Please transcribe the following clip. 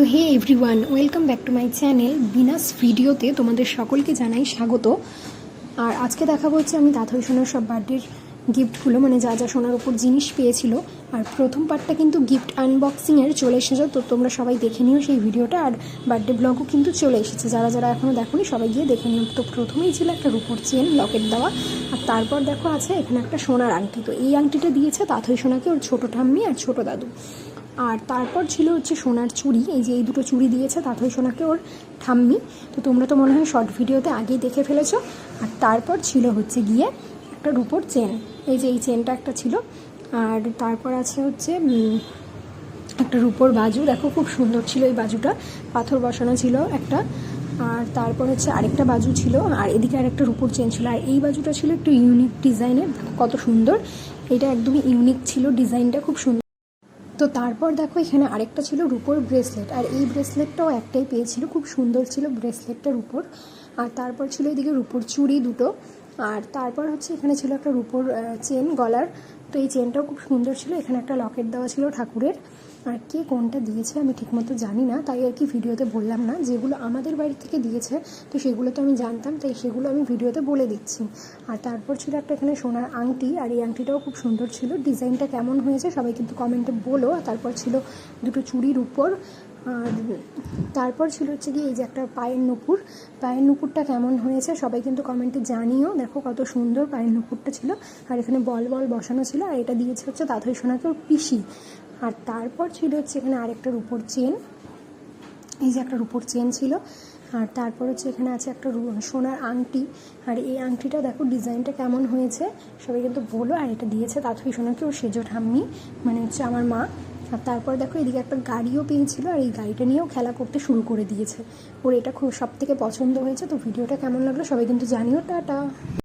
তো hey everyone, welcome back to my channel Binas ভিডিওতে তোমাদের সকলকে জানাই স্বাগত। আর আজকে দেখাবো হচ্ছে আমি তাঁতই সোনার সব বার্থডের গিফটগুলো মানে যা যা সোনার ওপর জিনিস পেয়েছিল। আর প্রথম পার্টটা কিন্তু গিফট আনবক্সিংয়ের চলে এসেছে, তো তোমরা সবাই দেখে নিও সেই ভিডিওটা। আর বার্থডে ব্লগও কিন্তু চলে এসেছে, যারা যারা এখনও দেখোনি সবাই গিয়ে দেখে নিও। তো প্রথমেই ছিল একটা রূপোর চেন, লকেট দেওয়া। আর তারপর দেখো আছে এখানে একটা সোনার আংটি, তো এই আংটিটা দিয়েছে তাঁতই সোনাকে ওর ছোটো ঠাম্মি আর ছোটো দাদু। আর তারপর ছিল হচ্ছে সোনার চুড়ি, এই যে এই দুটো চুড়ি দিয়েছে তাথই সোনাকে ওর ঠাম্মি। তো তোমরা তো মনে হয় শর্ট ভিডিওতে আগেই দেখে ফেলেছো। আর তারপর ছিল হচ্ছে গিয়ে একটা রূপোর চেন এই যে এই চেনটা একটা ছিল। আর তারপর আছে হচ্ছে একটা রূপোর বাজু। দেখো খুব সুন্দর ছিল এই বাজুটা, পাথর বসানো ছিল একটা। আর তারপর হচ্ছে আরেকটা বাজু ছিল, আর এদিকে আরেকটা রূপোর চেন ছিল। আর এই বাজুটা ছিল একটু ইউনিক ডিজাইনের কত সুন্দর। এটা একদমই ইউনিক ছিল ডিজাইনটা খুব সুন্দর। তো তারপর দেখো এখানে আরেকটা ছিল রুপোর ব্রেসলেট, আর এই ব্রেসলেটটাও একটাই পেয়েছিল, খুব সুন্দর ছিল ব্রেসলেটটার উপর। আর তারপর ছিল এদিকে রুপোর চুড়ি দুটো। আর তারপর হচ্ছে এখানে ছিল একটা রূপোর চেন গলার। তো এই চেনটাও খুব সুন্দর ছিল। এখানে একটা লকেট দেওয়া ছিল ঠাকুরের। আর কে কোনটা দিয়েছে আমি ঠিকমতো জানি না। তাই আর কি ভিডিওতে বললাম না। যেগুলো আমাদের বাড়ি থেকে দিয়েছে, তো সেগুলো তো আমি জানতাম, তাই সেগুলো আমি ভিডিওতে বলে দিচ্ছি। আর তারপর ছিল একটা এখানে সোনার আংটি। আর এই আংটিটাও খুব সুন্দর ছিল। ডিজাইনটা কেমন হয়েছে সবাই কিন্তু কমেন্টে বলো। তারপর ছিল দুটো চুড়ির উপর। আর তারপর ছিল হচ্ছে কি এই যে একটা পায়ের নুপুর। পায়ের নুপুরটা কেমন হয়েছে সবাই কিন্তু কমেন্টে জানিও। দেখো কত সুন্দর পায়ের নুপুরটা ছিল। আর এখানে বল বল বসানো ছিল আর এটা দিয়েছে হচ্ছে তাঁতই সোনাকে ওর পিসি। আর তারপর ছিল হচ্ছে এখানে আরেকটা রূপোর চেন। এই যে একটা রূপোর চেন ছিল। আর তারপর হচ্ছে এখানে আছে একটা সোনার আংটি। আর এই আংটিটা দেখো ডিজাইনটা কেমন হয়েছে সবাই কিন্তু বলো। আর এটা দিয়েছে তাথই সোনাকে ওর সেজো ঠাম্মি মানে হচ্ছে আমার মা। আর তারপর দেখো এদিকে একটা গাড়িও পেয়েছিল আর এই গাড়িটা নিয়েও খেলা করতে শুরু করে দিয়েছে। ওর এটা খুব সব থেকে পছন্দ হয়েছে, তো ভিডিওটা কেমন লাগল সবাই কিন্তু জানিও, টাটা।